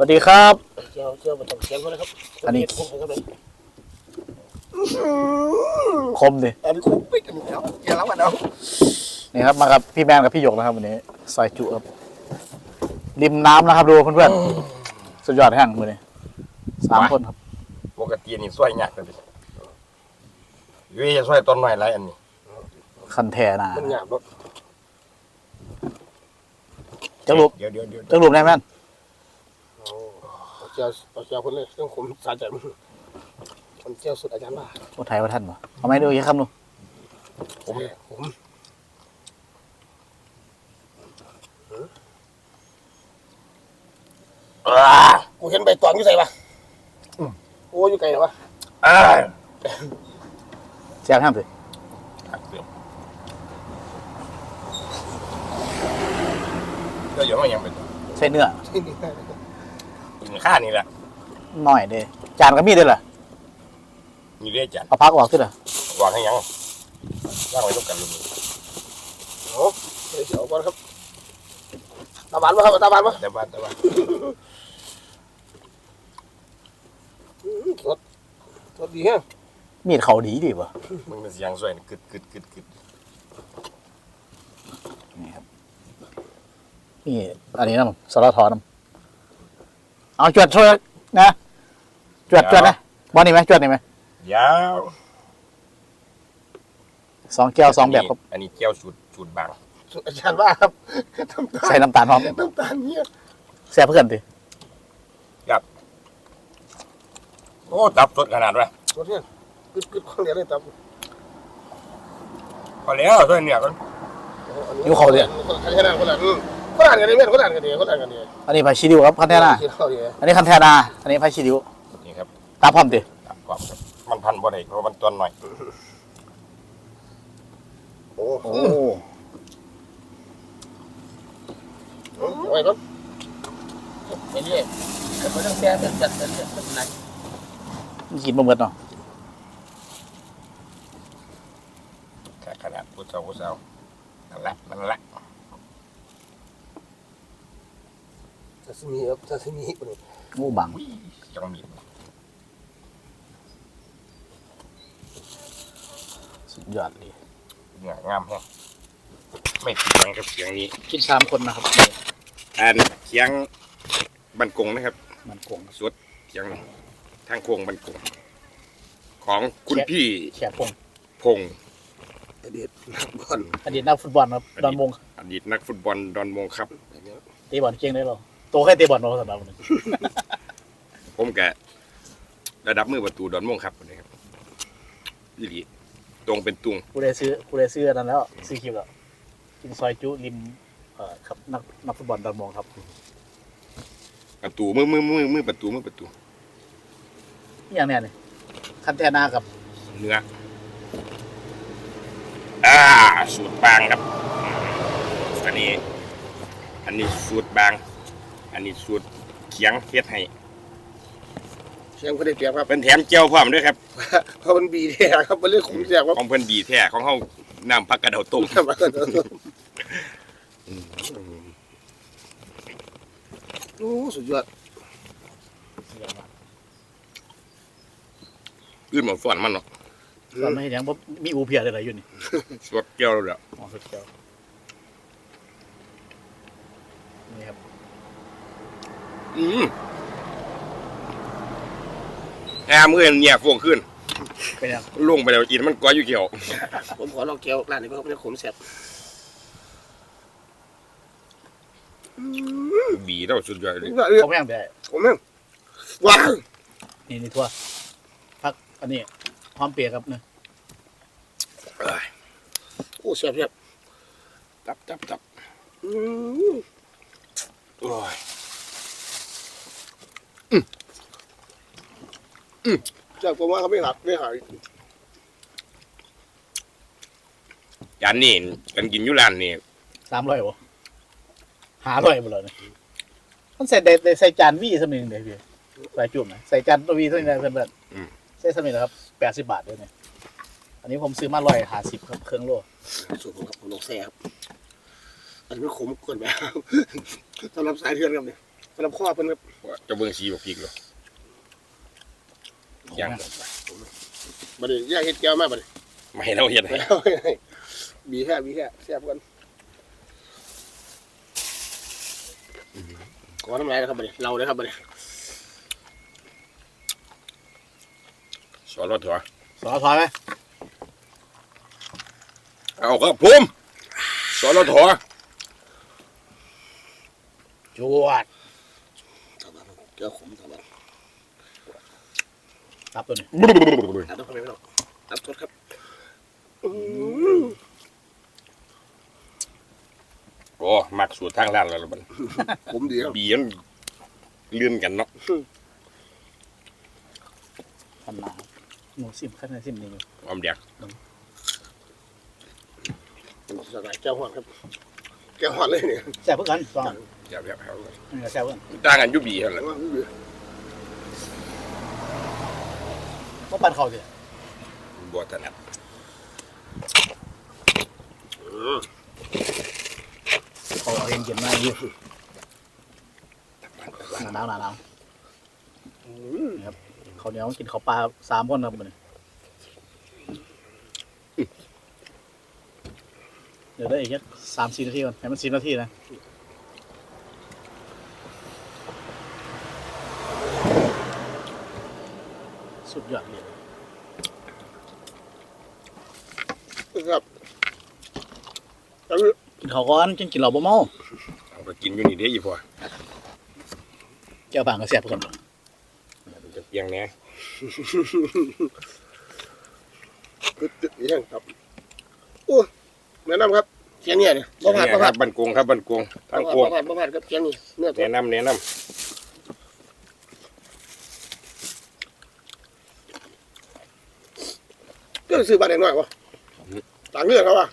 สวัสดีครับ เจียวเจียวมันต้องเสียงเขาเลยครับอันนี้ ผมครับเลยคมดิอันนี้คุ้มปิดอันนี้แล้วเจียวแล้วกันเอานี่ครับมากับพี่แมนกับพี่หยกนะครับวันนี้ซอยจุครับริมน้ำนะครับดูเพื่อนๆสุดยอดแห่งมือนี้สามคนครับปกตินี่ซอยยากเลยดิเว้ยจะซอยต้นไม้ไรอันนี้ คันแทนามันหยาบรถจักรูปเดี๋ยวเดี๋ยวเดี๋ยวจักรูปได้แม่น จียวเอาเจียวคนเลยเรื่องผมสาใจมันมันเจียวสุดอาจารย์บ้าโอ้ไทยว่าท่านวะเอาไหมดูยี่คำดูผมผมอ้ากูเห็นใบตองอยู่ใส่ปะโอ้อยู่ไกลเหรอวะอ้าแซ่บแห้งสิก็อย่ามายังเป็นใส่เนื้อกิน ข้านี่แหละหน่อยเด้จานก็มีด้วยเหรอมีเรื่องจัดเอาพักออกขึ้นเหรอวางให้ยังวางไว้ตรงกันเลยโอ้เดี๋ยวเจียวก่อนครับตาบานปะครับตาบานปะแต่บ้านแต่บ้านอื้อสดสดดีฮะมีดเขาดีดีวะมึงเป็นเสียงซอยกึดกึดกึดกึดนี่ครับนี่อันนี้น้ำสารทอน้ำ เอาจวดช่วยนะจวดจวดนะบอลนี่ไหมจวดนี่ไหมยาวสองแก้วสองแบบครับอันนี้แก้วสูตรสูตรบางสุดอาจารย์บ้าครับน้ำตาลใส่น้ำตาลพร้อมน้ำตาลเนี่ยแซ่บเพื่อนดิโอ้ตับสดขนาดวะสดเนี่ยกึดกึดข้างเดียวเลยตับพอแล้วซอยเนี่ยกันอยู่เขาเนี่ยคนละคนละคนละอืม คนละกันดีแม่นคนละกันดีคนละกันดีอันนี้ไผ่ชิดิวครับคันแทนากินข้าวดีอันนี้คันแทนาอันนี้ไผ่ชิดิวนี่ครับตามพร้อมดิตับกรอบครับมันพันบ่ได้เพราะมันต้นหน่อยโอ้โอ้ไว้ก่อนไปเรื่อยแต่ก็ต้องแซ่เป็นจัดเป็นเป็นไหนกินบ่หมดเนาะแค่ขนาดผู้เฒ่าผู้สาวนั่นแหละนั่นแหละ ซาซิมิครับซาซิมิคนนี้โอ้บังจังมีสุดยอดเลยเนื้องามแฮะไม่ผิดหวังกับเสียงนี้ กินสามคนนะครับอันเสียงบันกงนะครับมันกงสวดเสียงทางโค้งบันกง ของคุณพี่แขกพงพงษ์อดีตนักบอลอดีตนักฟุตบอลครับดอนมงอดีตนักฟุตบอลดอนมงครับเตะบอลเก่งได้หรอ โตแค่เตะบอลมาสำหรับมันผมแกระดับมือประตูดอนมงครับนะครับอีหลีตรงเป็นตุงกูได้ซื้อกูได้ซื้ออันนั้นแล้วซื้อคลิปแล้วกินซอยจุริมเอ่อครับนักนักฟุตบอลดอนมงครับประตูมือมือมือมือประตูมือประตูนี่อย่างเนี้ยนี่คันแทนากับเนื้ออ่าสูตรบางครับอันนี้ อันนี้สูตรบาง อันนี้สูตรเคียงเฮ็ดให้เชียงก็ได้เปรียบครับเป็นแถมเจียวพร้อมด้วยครับ เพราะมันบีแท้ครับมันเรื่องขุมแซ่บครับของเพิ่นดีแท้ของเฮาน้ำผักกระเดาต้มโอ้สุดยอดอื่นหมดส่วนมันเนาะตอนไม่เห็นยังบ่มีอูเพียอะไรอยู่นี่สดเจียวแล้วอ๋อสุดยอดนี่ครับ อืมแอมเงินเนี่ยฟวงขึ้นเป็นยังลงไปแล้วอินมันก้อยอยู่เกี่ยว ผมขอลองแก้วร้านนี้เพราะมันเรื่องขุมแซ่บบีเท่าสุดยอดเลยผมยังได้ผมเองว้าวนี่นี่ทั่วพักอันนี้หอมเปียกครับเนยเอ้ยโอ้แซ่บแซ่บจับจับจับอืมโอ้ย แซ่บกว่าเขาไม่หักไม่หายจานนี่กันกินอยู่ร้านนี่สามร้อยบ่หาร้อยบ่เลยเนี่ยมันใส่ได้ได้ใส่จานวีสมิงเดียวพี่ใส่จุ่มนะใส่จานตัววีสมิงได้เพื่อนเพื่อนใส่สมิงนะครับแปดสิบบาทด้วยเนี่ยอันนี้ผมซื้อมาร้อยห้าสิบครับเครื่องโลสูตรผมครับผมลองแซ่บอันนี้มันขมเกินไปครับสำหรับสายเทือนครับเนี่ย ลำคอเพิ่นครับจะเบิ่งสีบอกพริกเหรอยังบัดนี้ย่างเฮ็ดแก้วมาบัดนี้ไม่ให้เราเห็นให้แล้วบีแค่บีแค่แซ่บกันขอน้ำลายนะครับบัดนี้เราเลยครับบัดนี้สอนรถเถอะสอถอยไหมเอาครับผมสอนรถเถอะจวด แก้วขมสบายตับตัวนี้ตัดต้องเข้าไปไม่ต้องตัดทดครับโอ้มักสูตรทางร้านแล้วล่ะบัดผมดีครับบีมันเลื่อนกันเนาะพันหนาหนูซิมขั้นไหนซิมนี่อยู่อมแดกสบายแก้วหอนครับ แก้วหอนเลยเนี่ยแซ่บเพื่อกันสอง อันเดี๋ยวเดี๋ยวเอานี่แซ่บเพื่อนต่างกันอยู่บีหั่นแหละเพราะปันเขาสิบ่ถนัดเขาเอาเองกินมาอยู่หนาวหนาวหนาวเขาวเหนียวกินข้าวปลาสามคนครับมันเดี๋ยวได้อีกแค่สามสี่นาทีก่อนให้มันสี่นาทีนะ สุดยอดเลยครับแล้วกินข้าวก่อนกินกินเหล้าบ่เมาเอาไปกินอยู่นี่เด้อีพ่อแก้วบางก็แซ่บเพื่อนจะเปียงแหน่นี่ครับโอ้แนะนำครับเชียงเนี่ยเนี่ยบ่ผ่านบ่คผ่ารันบบ้านกงครับบ้านกงทางกงบ่ผ่านบ่ผ่านครับเชียงนี่เนื้อตัวแนะนำแนะน ก็ซื้อบ้านเด็กน้อยวะต่างเงื่อนเขาวะ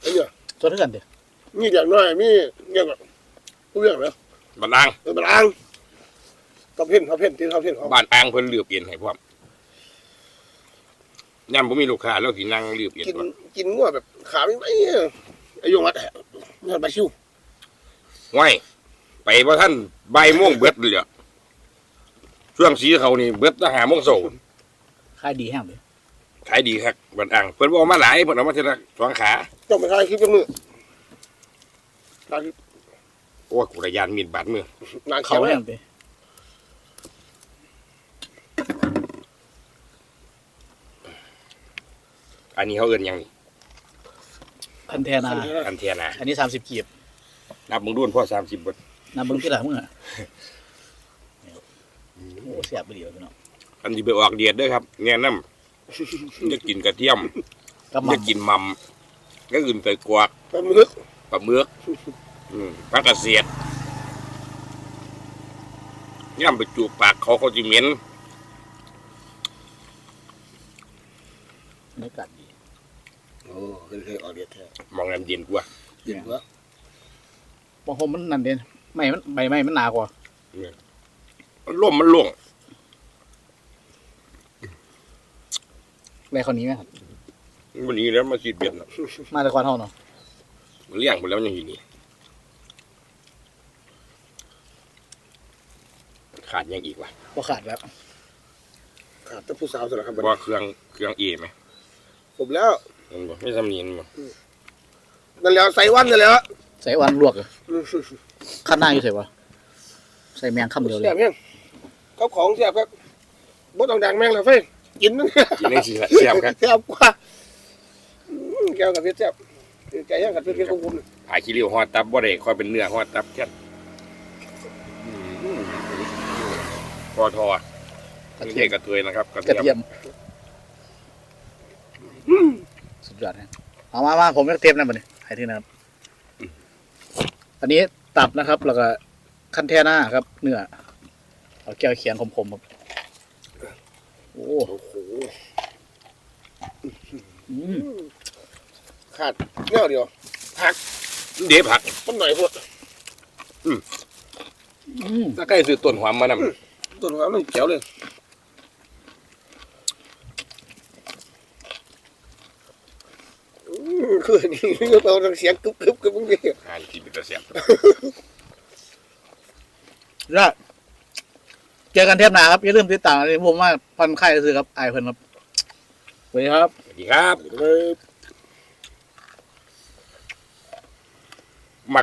ไอ้เนี่ยจนเพื่อนเดียวมีเด็กน้อยมีเงี้ยแบบผู้เรื่องเหรอำบ้านอ่างเออเป็นอ่างเขาเพ่นเขาเพ่นที่เขาเพ่นเขาบ้านอ่างเพิ่นเลือกเปลี่ยนให้พร้อมย่ำบ่มีลูกค้าแล้วสินั่งเลือกเปลี่ยนกินก่อนกินงัวแบบขาไม่ไม่ไอ้ยงวัดเงินใบชิวไว้ไปบ่ท่านบ่ายโมงเบิดเลยอะช่วงสีเขานี่เบิดตั้งหาโมงเช้า ขายดีแห้งเลยขายดีครับบ้านอ่างเพิ่นบ่เอามาหลายเพิ่นเอามาทีละสองขาต้องไปถ่ายคลิปกันมือถ่ายคลิปโอ้ยกูระยานมีดบาดมือ นางเขาเขียวแห้เนี่ยงเลยอันนี้เขาเอิ้นหยังนี่พันแทนา อันเทียนาอันนี้สามสิบกีบนับมึงด้วนพ่อ30บาทน้ำเบิ้งที่หลังมึงอะ โอ้เสียบไปเดียวพี่น้อง อันที่ไปออกเดียดเด้อครับแนะนำจะกินกระเทียมกำมัจะงกินหม่ำก็อื่นไปกวากเป็นมือปลาเมือกอืมปลากระเสียดย่ำไปจูบปากเขาเขาจะเหม็นบรรยากาศดีโอ้เคยเคยออกเดียดแท้มองน้ำเย็นกว่าเย็นวะบางคนมันนั่นเด่นไม่มันใบไม้มันหนากว่า มันล่มมันล่วง แรกคนนี้ไหมครับ วันนี้แล้วมาขีดเบียดน่ะมาแต่ก่อนเท่าเนาะมันเลี้ยงไปแล้วมันยังอยู่นี่ขาดยังอีกวะพอขาดแล้วขาดแต่ผู้สาวสิละครับบัดว่านี้เครื่องเครื่องเอไหมผมแล้ว มันบ่ไม่ทำเนียนบ่นั่นแล้วใส่วันนั่นแล้วใส่วันลวกเหรอขั้นหน้าอยู่ใส่วะใส่แมงคำเดียวเลแซ่ยบยังเขาของแซ่บครับบ่ต้องดังแม่งเลยเฟ้ย กินนั่นกินได้สิละเสียบครับแซ่บกว่าอืมแก้วกับเพชรแซ่บคือใจย่างกับเพชรเพชรของผมน่ะผายขี้ริ้วหอดตับบ่ได้คอยเป็นเนื้อหอดตับแค่พอทอกระไม่เทีใช่ยมกระเทยนะครับกระกระเทีเทียยมมสุดยอดนะเอามามาผมจะเทียมนั่นมาเนี่ยให้ที่นะครับ อันนี้ตับนะครับ แล้วก็ขั้นแท่หน้าครับ เนื้อเอาแก้วเขียนคมๆครับ โอ้โอ้โหอืมขาดแนวเดียวเดี๋ยวผักมันหน่อยพดอืมถ้าใกล้ซื้อต้นหอมมานำต้นหอมมันเขียวเลยอืมคือนี่ก็เอาเสียงกึบกึบกึบมึงดิอ่านที่เป็นตะเสียบแล้ว เจอกันเทปหน้าครับ อย่าลืมติดตามอันนี้ผมว่าพันไข่ซื้อครับไอายเพิ่นครับสวัสดีครับ สวัสดีครับ